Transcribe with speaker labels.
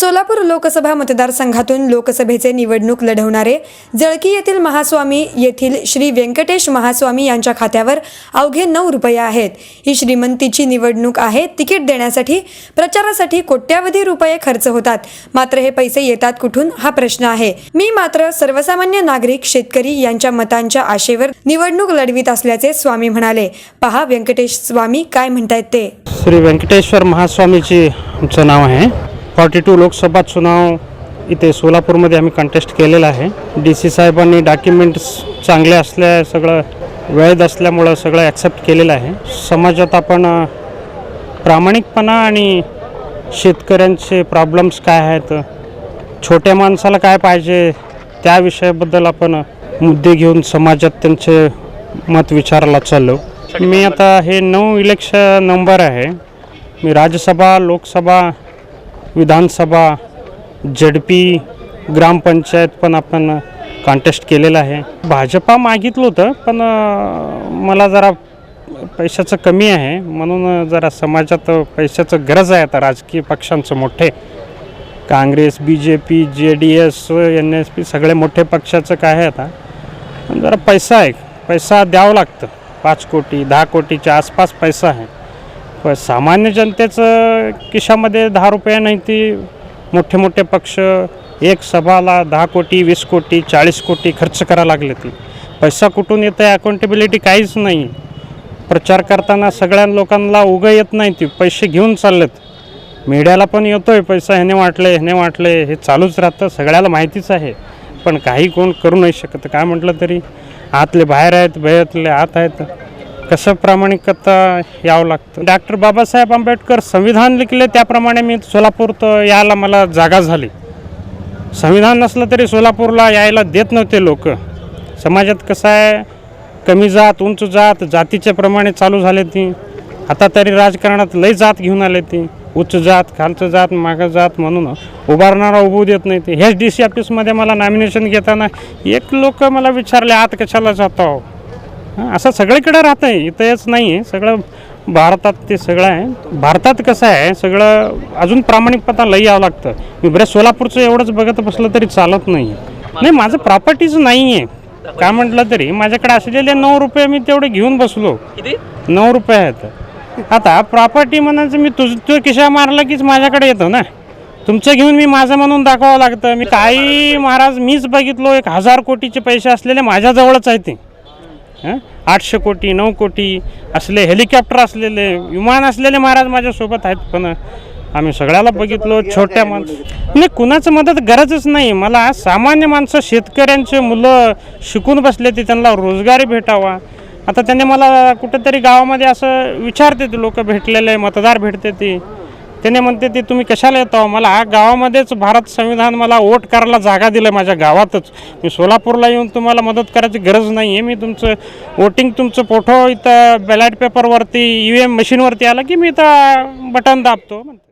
Speaker 1: सोलापूर लोकसभा मतदारसंघातून लोकसभेचे निवडणूक लढवणारे जळकी येथील महास्वामी येथील श्री व्यंकटेश महास्वामी यांच्या खात्यावर अवघे नऊ रुपये आहेत. ही श्रीमंतीची निवडणूक आहे. तिकीट देण्यासाठी प्रचारासाठी कोट्यावधी रुपये खर्च होतात. मात्र हे पैसे येतात कुठून? हा प्रश्न आहे. मी मात्र सर्वसामान्य नागरिक शेतकरी यांच्या मतांच्या आशेवर निवडणूक लढवित असल्याचे स्वामी म्हणाले. पहा व्यंकटेश स्वामी काय म्हणतायत ते.
Speaker 2: श्री व्यंकटेश्वर महास्वामीची आमचं नाव आहे. फॉर्टी टू लोकसभा चुनाव इथे सोलापूरमध्ये आम्ही कंटेस्ट केलेला आहे. डी सी साहेबांनी डॉक्युमेंट्स चांगले असल्या सगळं वेळेत असल्यामुळं सगळं ॲक्सेप्ट केलेलं आहे. समाजात आपण प्रामाणिकपणा आणि शेतकऱ्यांचे प्रॉब्लेम्स काय आहेत छोट्या माणसाला काय पाहिजे त्या विषयाबद्दल आपण मुद्दे घेऊन समाजात त्यांचे मत विचारायला चाललो. मी आता हे नऊ इलेक्शन नंबर आहे. मी राज्यसभा लोकसभा विधानसभा जडपी ग्रामपंचायत पण आपण कॉन्टेस्ट केलेलं आहे. भाजपा मागितलं होतं पण मला जरा पैशाचं कमी आहे. म्हणून जरा समाजात पैशाचं गरज आहे आता. राजकीय पक्षांचं मोठे. Congress B J P J D S N S P सगळे मोठे पक्षाचं काय आहे आता? जरा पैसा आहे. पैसा द्यावं लागतं. पाच कोटी दहा कोटीच्या आसपास पैसा आहे. पण सामान्य जनतेचं खिशामध्ये दहा रुपये नाही ती मोठे मोठे पक्ष एक सभाला दहा कोटी वीस कोटी चाळीस कोटी खर्च करायला लागले ती. पैसा कुठून येतं आहे अकाउंटेबिलिटी काहीच नाही. प्रचार करताना सगळ्या लोकांना उगं येत नाही ती. पैसे घेऊन चाललेत. मीडियाला पण येतो आहे पैसा ह्याने वाटले ह्याने वाटले हे चालूच राहतं सगळ्याला माहितीच आहे. पण काही कोण करू नाही शकत. काय म्हटलं तरी आतले बाहेर आहेत बाहेरले आत आहेत. कसं प्रामाणिकता यावं लागतं? डॉक्टर बाबासाहेब आंबेडकर संविधान लिखले त्याप्रमाणे मी सोलापूर तर यायला मला जागा झाली. संविधान नसलं तरी सोलापूरला यायला देत नव्हते लोक. समाजात कसं आहे? कमी जात उंच जात जातीच्या प्रमाणे चालू झाले ती. आता तरी राजकारणात लय जात घेऊन आले ती. उच्च जात खालचं जात मागं जात म्हणून उभारणारा उभू देत नाही ते. हेच डी सी ऑफिसमध्ये मला नॉमिनेशन घेताना एक लोक मला विचारले आत कशाला जातो? हां, असं सगळीकडे राहतं आहे इथं हेच नाही आहे सगळं भारतात ते सगळं आहे. भारतात कसं आहे सगळं अजून प्रामाणिकपणा लई यावं लागतं. मी बऱ्याच सोलापूरचं एवढंच बघत बसलं तरी चालत नाही. नाही माझं प्रॉपर्टीज नाही आहे काय म्हटलं तरी माझ्याकडे असलेले नऊ रुपये मी तेवढे घेऊन बसलो. नऊ रुपये आहेत. आता प्रॉपर्टी म्हणायचं मी तुझ तू किशा मारला कीच माझ्याकडे येतो ना. तुमचं घेऊन मी माझं म्हणून दाखवावं लागतं. मी काही महाराज मीच बघितलो एक हजार कोटीचे पैसे असलेले माझ्याजवळच आहे ते? आठशे कोटी नऊ कोटी असले हेलिकॉप्टर असलेले विमान असलेले महाराज माझ्यासोबत आहेत पण आम्ही सगळ्याला बघितलो छोट्या माणसं नाही कुणाचं मदत गरजच नाही. मला सामान्य माणसं शेतकऱ्यांचे मुलं शिकून बसले ते त्यांना रोजगारी भेटावा. आता त्यांनी मला कुठेतरी गावामध्ये असं विचारते ते लोक भेटलेले मतदार भेटते ते. त्याने म्हणते ते तुम्ही कशाला येतो? मला गावामध्येच भारत संविधान मला वोट करायला जागा दिलं माझ्या गावातच. मी सोलापूरला येऊन तुम्हाला मदत करायची गरज नाही आहे मी तुमचं वोटिंग तुमचं फोटो इथं बॅलेट पेपरवरती ई व्ही एम मशीनवरती आलं की मी इथं बटन दाबतो. म्हणते.